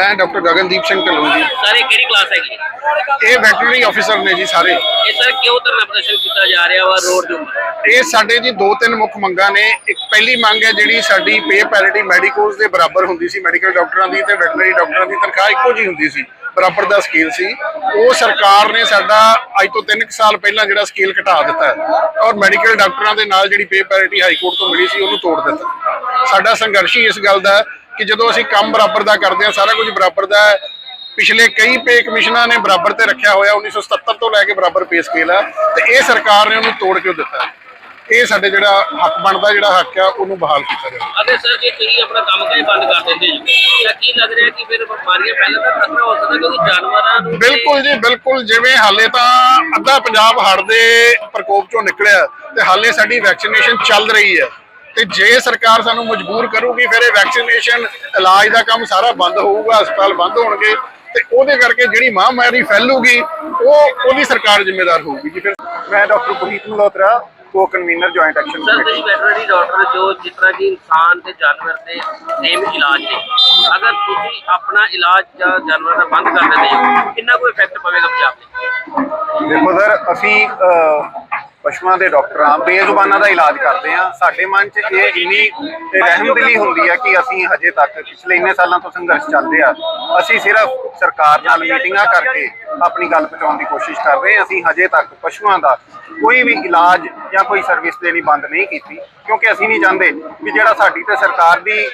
ਮੈਂ doctor Gagandeep Singh Dhillon ji. Sir ਕਿਹੜੀ class ਹੈਗੀ? ਇਹ ਵੈਟਰਨਰੀ ਆਫੀਸਰ ਨੇ ਜੀ ਸਾਰੇ। ਇਹ ਸਰ ਕਿਉਂ ਧਰਨਾ ਪ੍ਰਦਰਸ਼ਨ ਕੀਤਾ ਜਾ ਰਿਹਾ ਵਾ ਰੋਡ ਦੇ ਉੱਪਰ? ਇਹ ਸਾਡੇ ਜੀ ਦੋ ਤਿੰਨ ਮੁੱਖ ਮੰਗਾਂ ਨੇ। ਇੱਕ ਪਹਿਲੀ ਮੰਗ ਹੈ ਜਿਹੜੀ ਸਾਡੀ ਪੇ ਪੈਰਿਟੀ ਮੈਡੀਕੋਜ਼ ਦੇ ਬਰਾਬਰ ਹੁੰਦੀ ਸੀ ਮੈਡੀਕਲ ਡਾਕਟਰਾਂ ਦੀ ਤੇ ਵੈਟਰਨਰੀ ਡਾਕਟਰਾਂ ਦੀ ਤਨਖਾਹ ਇੱਕੋ ਜੀ ਹੁੰਦੀ ਸੀ ਬਰਾਬਰ ਦਾ ਸਕੇਲ ਸੀ। ਉਹ ਸਰਕਾਰ ਨੇ ਸਾਡਾ ਅੱਜ ਤੋਂ 3 ਸਾਲ ਪਹਿਲਾਂ ਜਿਹੜਾ ਸਕੇਲ ਘਟਾ ਦਿੱਤਾ ਔਰ ਮੈਡੀਕਲ ਡਾਕਟਰਾਂ ਦੇ ਨਾਲ ਜਿਹੜੀ ਪੇ ਪੈਰਿਟੀ ਹਾਈ ਕੋਰਟ ਤੋਂ ਮਿਲੀ ਸੀ ਉਹਨੂੰ ਤੋੜ ਦਿੱਤਾ। ਸਾਡਾ ਸੰਘਰਸ਼ ਹੀ ਇਸ ਗੱਲ ਦਾ ਕਿ ਜਦੋਂ ਅਸੀਂ ਕੰਮ ਬਰਾਬਰ ਦਾ ਕਰਦੇ ਹਾਂ ਸਾਰਾ ਕੁਝ ਬਰਾਬਰ ਦਾ ਹੈ। ਪਿਛਲੇ ਕਈ ਪੇ ਕਮਿਸ਼ਨਾਂ ਨੇ ਬਰਾਬਰ ਤੇ ਰੱਖਿਆ ਹੋਇਆ 1977 ਤੋਂ ਲੈ ਕੇ ਬਰਾਬਰ ਪੇ ਸਕੇਲ ਹੈ ਤੇ ਇਹ ਸਰਕਾਰ ਨੇ ਉਹਨੂੰ ਤੋੜ ਕਿਉਂ ਦਿੱਤਾ? ਇਹ ਸਾਡੇ ਜਿਹੜਾ ਹੱਕ ਬਣਦਾ ਜਿਹੜਾ ਹੱਕ ਆ ਉਹਨੂੰ ਬਹਾਲ ਕੀਤਾ ਜਾਵੇ। ਅਗਰ ਸਰ ਜੇ ਤੁਸੀਂ ਆਪਣਾ ਕੰਮ ਕਾਜ ਬੰਦ ਕਰ ਦਿੰਦੇ ਜੀ ਤਾਂ ਕੀ ਲੱਗ ਰਿਹਾ ਕਿ ਫਿਰ ਬਿਮਾਰੀਆਂ ਫੈਲਣ ਦਾ ਖਤਰਾ ਹੋ ਸਕਦਾ ਕਿਉਂਕਿ ਜਾਨਵਰਾਂ ਨੂੰ ਤੇ- ਬਿਲਕੁਲ ਜੀ ਬਿਲਕੁਲ। ਜਿਵੇਂ ਹਾਲੇ ਤਾਂ ਅੱਧਾ ਪੰਜਾਬ ਹੜ੍ਹ ਦੇ ਪ੍ਰਕੋਪ ਚੋਂ ਨਿਕਲਿਆ ਤੇ ਹਾਲੇ ਸਾਡੀ ਵੈਕਸੀਨੇਸ਼ਨ ਚੱਲ ਰਹੀ ਹੈ। ਤੇ ਜੇ ਸਰਕਾਰ ਸਾਨੂੰ ਮਜਬੂਰ ਕਰੂਗੀ ਫਿਰ ਇਹ ਵੈਕਸੀਨੇਸ਼ਨ ਇਲਾਜ ਦਾ ਕੰਮ ਸਾਰਾ ਬੰਦ ਹੋਊਗਾ ਹਸਪਤਾਲ ਬੰਦ ਹੋਣਗੇ ਤੇ ਉਹਦੇ ਕਰਕੇ ਜਿਹੜੀ ਮਹਾਮਾਰੀ ਫੈਲੂਗੀ ਉਹ ਉਹਦੀ ਸਰਕਾਰ ਜ਼ਿੰਮੇਦਾਰ ਹੋਊਗੀ ਜੀ। ਫਿਰ ਮੈਂ doctor Puneet Malhotra co convener joint action sir committee veterinary doctor ਜੋ ਜਿਸ ਤਰ੍ਹਾਂ ਕਿ ਇਨਸਾਨ ਤੇ ਜਾਨਵਰ ਦੇ ਸੇਮ ਇਲਾਜ ਨੇ ਅਗਰ ਤੁਸੀਂ ਆਪਣਾ ਇਲਾਜ ਜਾਂ ਜਾਨਵਰ ਦਾ ਬੰਦ ਕਰ ਦਿੰਦੇ ਹੋ ਕਿੰਨਾ ਕੋਈ ਇਫੈਕਟ ਪਵੇਗਾ ਪੰਜਾਬ ਤੇ? ਦੇਖੋ ਸਰ ਅਸੀਂ ਪਸ਼ੂਆਂ ਦੇ ਡਾਕਟਰਾਂ ਬੇਜ਼ੁਬਾਨਾਂ ਦਾ ਇਲਾਜ ਕਰਦੇ ਹਾਂ। ਸਾਡੇ ਮਨ 'ਚ ਇਹ ਇੰਨੀ ਰਹਿਮਦਲੀ ਹੁੰਦੀ ਹੈ ਕਿ ਅਸੀਂ ਹਜੇ ਤੱਕ ਪਿਛਲੇ ਇੰਨੇ ਸਾਲਾਂ ਤੋਂ ਸੰਘਰਸ਼ ਚੱਲਦੇ ਆ। ਅਸੀਂ ਸਿਰਫ ਸਰਕਾਰ ਨਾਲ ਮੀਟਿੰਗਾਂ ਕਰਕੇ ਆਪਣੀ ਗੱਲ ਪਹੁੰਚਾਉਣ ਦੀ ਕੋਸ਼ਿਸ਼ ਕਰ ਰਹੇ ਹਾਂ। ਅਸੀਂ ਹਜੇ ਤੱਕ ਪਸ਼ੂਆਂ ਦਾ ਕੋਈ ਵੀ ਇਲਾਜ ਜਾਂ ਕੋਈ ਸਰਵਿਸ ਦੇਣੀ ਬੰਦ ਨਹੀਂ ਕੀਤੀ, ਕਿਉਂਕਿ ਅਸੀਂ ਨਹੀਂ ਚਾਹੁੰਦੇ ਕਿ ਜਿਹੜਾ ਸਾਡੀ ਤੇ ਸਰਕਾਰ ਦੀ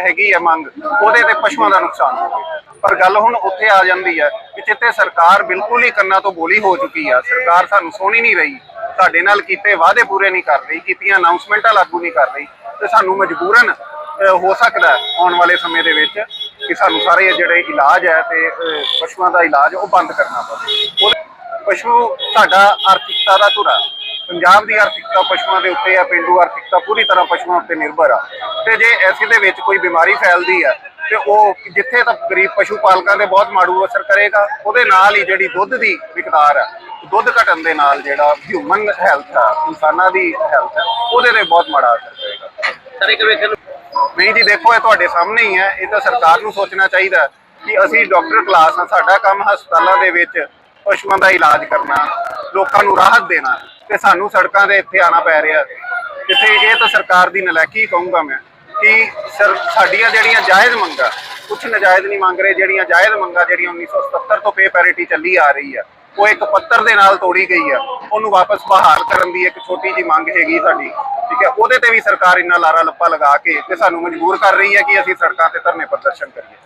ਹੈਗੀ ਹੈ ਮੰਗ, ਉਹਦੇ ਤੇ ਪਸ਼ੂਆਂ ਦਾ ਨੁਕਸਾਨ ਹੋਵੇ। ਪਰ ਗੱਲ ਹੁਣ ਉੱਥੇ ਆ ਜਾਂਦੀ ਹੈ ਕਿ ਜਿੱਥੇ ਸਰਕਾਰ ਬਿਲਕੁਲ ਹੀ ਕੰਨਾਂ ਤੋਂ ਬੋਲੀ ਹੋ ਚੁੱਕੀ ਆ, ਸਰਕਾਰ ਸਾਨੂੰ ਸੁਣ ਨਹੀਂ ਰਹੀ। ਸਾਡੇ ਨਾਲ ਕੀਤੇ ਵਾਅਦੇ ਪੂਰੇ ਨਹੀਂ ਕਰ ਰਹੀ, ਕੀਤੀਆਂ ਅਨਾਉਂਸਮੈਂਟਾਂ ਲਾਗੂ ਨਹੀਂ ਕਰ ਰਹੀ ਤੇ ਸਾਨੂੰ ਮਜਬੂਰਨ ਹੋ ਸਕਦਾ ਆਉਣ ਵਾਲੇ ਸਮੇਂ ਦੇ ਵਿੱਚ ਕਿ ਸਾਨੂੰ ਸਾਰੇ ਜਿਹੜੇ ਇਲਾਜ ਹੈ ਤੇ ਪਸ਼ੂਆਂ ਦਾ ਇਲਾਜ ਉਹ ਬੰਦ ਕਰਨਾ ਪਵੇ। ਪਸ਼ੂ ਸਾਡਾ ਆਰਥਿਕਤਾ ਦਾ ਧੁਰਾ। ਪੰਜਾਬ ਦੀ ਆਰਥਿਕਤਾ ਪਸ਼ੂਆਂ ਦੇ ਉੱਤੇ ਆ ਪਿੰਡੂ ਆਰਥਿਕਤਾ ਪੂਰੀ ਤਰ੍ਹਾਂ ਪਸ਼ੂਆਂ ਉੱਤੇ ਨਿਰਭਰ ਆ। ਤੇ ਜੇ ਐਸੇ ਦੇ ਵਿੱਚ ਕੋਈ ਬਿਮਾਰੀ ਫੈਲਦੀ ਆ ਤੇ ਉਹ ਜਿੱਥੇ ਤਾਂ ਗਰੀਬ ਪਸ਼ੂ ਪਾਲਕਾਂ ਦੇ ਬਹੁਤ ਮਾੜੂ ਅਸਰ ਕਰੇਗਾ, ਉਹਦੇ ਨਾਲ ਹੀ ਜਿਹੜੀ ਦੁੱਧ ਦੀ ਵਿਕਦਾਰ ਆ ਦੁੱਧ ਘਟਣ ਦੇ ਨਾਲ ਜਿਹੜਾ ਹਿਊਮਨ ਹੈਲਥ ਆ ਇਨਸਾਨਾਂ ਦੀ ਹੈਲਥ ਆ ਉਹਦੇ ਤੇ ਬਹੁਤ ਮਾੜਾ ਅਸਰ ਕਰੇਗਾ ਸਰ ਇੱਕ ਵੇਖਣ ਨਹੀਂ ਜੀ ਦੇਖੋ ਇਹ ਤੁਹਾਡੇ ਸਾਹਮਣੇ ਹੀ ਹੈ। ਇਹ ਤਾਂ ਸਰਕਾਰ ਨੂੰ ਸੋਚਣਾ ਚਾਹੀਦਾ ਕਿ ਅਸੀਂ ਡਾਕਟਰ ਕਲਾਸ ਆ ਸਾਡਾ ਕੰਮ ਹਸਪਤਾਲਾਂ ਦੇ ਵਿੱਚ ਪਸ਼ੂਆਂ ਦਾ ਇਲਾਜ ਕਰਨਾ ਲੋਕਾਂ ਨੂੰ ਰਾਹਤ ਦੇਣਾ ਤੇ ਸਾਨੂੰ ਸੜਕਾਂ ਦੇ ਇੱਥੇ ਆਣਾ ਪੈ ਰਿਹਾ। ਜਿੱਥੇ ਇਹ ਤਾਂ ਸਰਕਾਰ ਦੀ ਨਲਾਇਕੀ ਕਹੂੰਗਾ ਮੈਂ ਕਿ ਸਰ ਸਾਡੀਆਂ ਜਿਹੜੀਆਂ ਜਾਇਜ਼ ਮੰਗਾਂ ਕੁਝ ਨਜਾਇਜ਼ ਨਹੀਂ ਮੰਗ ਰਹੇ ਜਿਹੜੀਆਂ ਜਾਇਜ਼ ਮੰਗਾਂ ਜਿਹੜੀਆਂ 1977 ਤੋਂ ਪੇ ਪੈਰਿਟੀ ਚੱਲੀ ਆ ਰਹੀ ਆ ਉਹ ਇੱਕ ਪੱਤਰ ਦੇ ਨਾਲ ਤੋੜੀ ਗਈ ਆ। ਉਹਨੂੰ ਵਾਪਸ ਬਹਾਲ ਕਰਨ ਦੀ ਇੱਕ ਛੋਟੀ ਜੀ ਮੰਗ ਹੈਗੀ ਸਾਡੀ। ਠੀਕ ਹੈ, ਉਹਦੇ ਤੇ ਵੀ ਸਰਕਾਰ ਇੰਨਾ ਲਾਰਾ ਲੱਪਾ ਲਗਾ ਕੇ ਤੇ ਸਾਨੂੰ ਮਜਬੂਰ ਕਰ ਰਹੀ ਹੈ ਕਿ ਅਸੀਂ ਸੜਕਾਂ ਤੇ ਧਰਨੇ ਪ੍ਰਦਰਸ਼ਨ ਕਰੀਏ।